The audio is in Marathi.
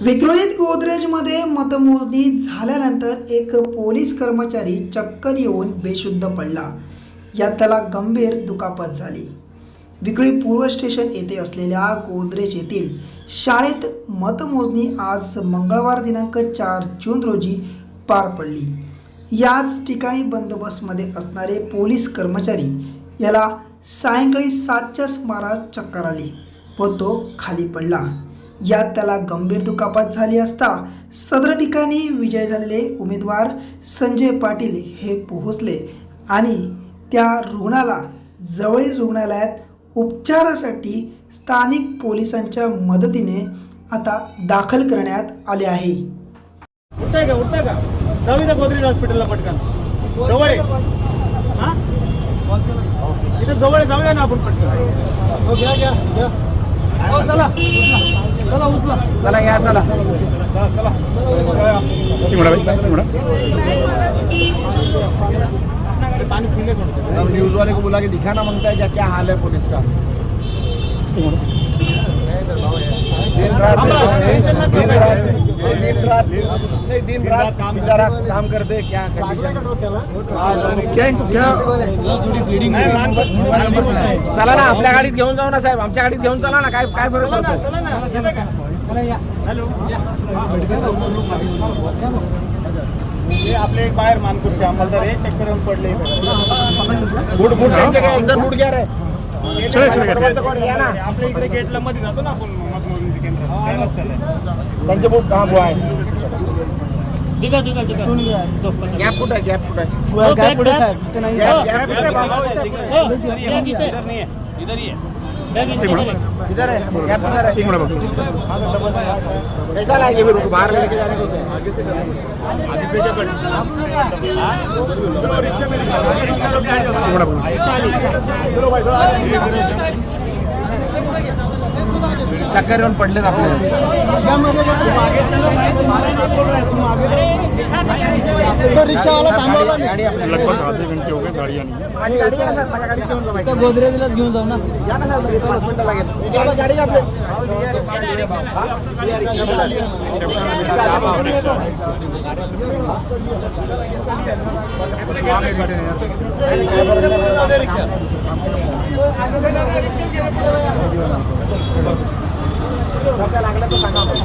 विक्रोळीत गोदरेजमध्ये मतमोजणी झाल्यानंतर एक पोलीस कर्मचारी चक्कर येऊन बेशुद्ध पडला. यात त्याला गंभीर दुखापत झाली. विक्रोळी पूर्व स्टेशन येथे असलेल्या गोदरेज येथील शाळेत मतमोजणी आज मंगळवार दिनांक चार जून रोजी पार पडली. याच ठिकाणी बंदोबस्तमध्ये असणारे पोलीस कर्मचारी याला सायंकाळी सातच्या सुमारास चक्कर आली व तो खाली पडला. यात त्याला गंभीर दुखापत झाली असता सदर ठिकाणी विजय झालेले उमेदवार संजय पाटील हे पोहोचले आणि त्या रुग्णाला जवळील रुग्णालयात उपचारासाठी स्थानिक पोलिसांच्या मदतीने आता दाखल करण्यात आले आहे. उठताय का? उठताय का? जाऊ इथं गोदरेज हॉस्पिटलला पटकन. जवळ आहे. इथं जवळ जाऊया ना आपण पटकन. हो घ्या घ्या घ्या. हो, चला. चला उचला चला न्यूज वाले को बुला के दिखाना मांगता है क्या? क्या हाल है पुलिस का? दिन रात दिन रात दिन रात नहीं दिन रात काम बेचारा काम करते क्या condition? नाही, मान चला ना आपल्या गाडीत घेऊन जाऊ ना साहेब. आमच्या गाडीत घेऊन चला ना. काय काय फरक पडतो आपले एक बाहेर मानपूरचे अंमलदार हे चक्कर पडले बुट बुट त्यांचे काय एक जण बुट घ्या रे. या ना. आपल्या इकडे गेटला मध्ये जातो ना आपण मतमोजणी केंद्र त्यांचे बुट हा बुवा आहे. गॅप कुठं आहे? गॅप कुठं आहे? गॅप गॅप कुठं आहे बाबा? इधर है गैप इधर है कैसा लाएंगे फिर उनको बाहर लेके जाने को आगे से आगे से क्या चलो में चलो भाई थोड़ा चक्कर येऊन पडलेत आपल्याला रिक्षावाला थांबवला गाडी आपल्या लगभग आधे घंटे हो गए गाड़ियाँ नहीं है माझी गाडी आहे ना घेऊन बाई. गोदरेजलाच घेऊन जाऊ ना या ना सर लगेच पाच मिनिटं लागेल गाडी- आपली? हा?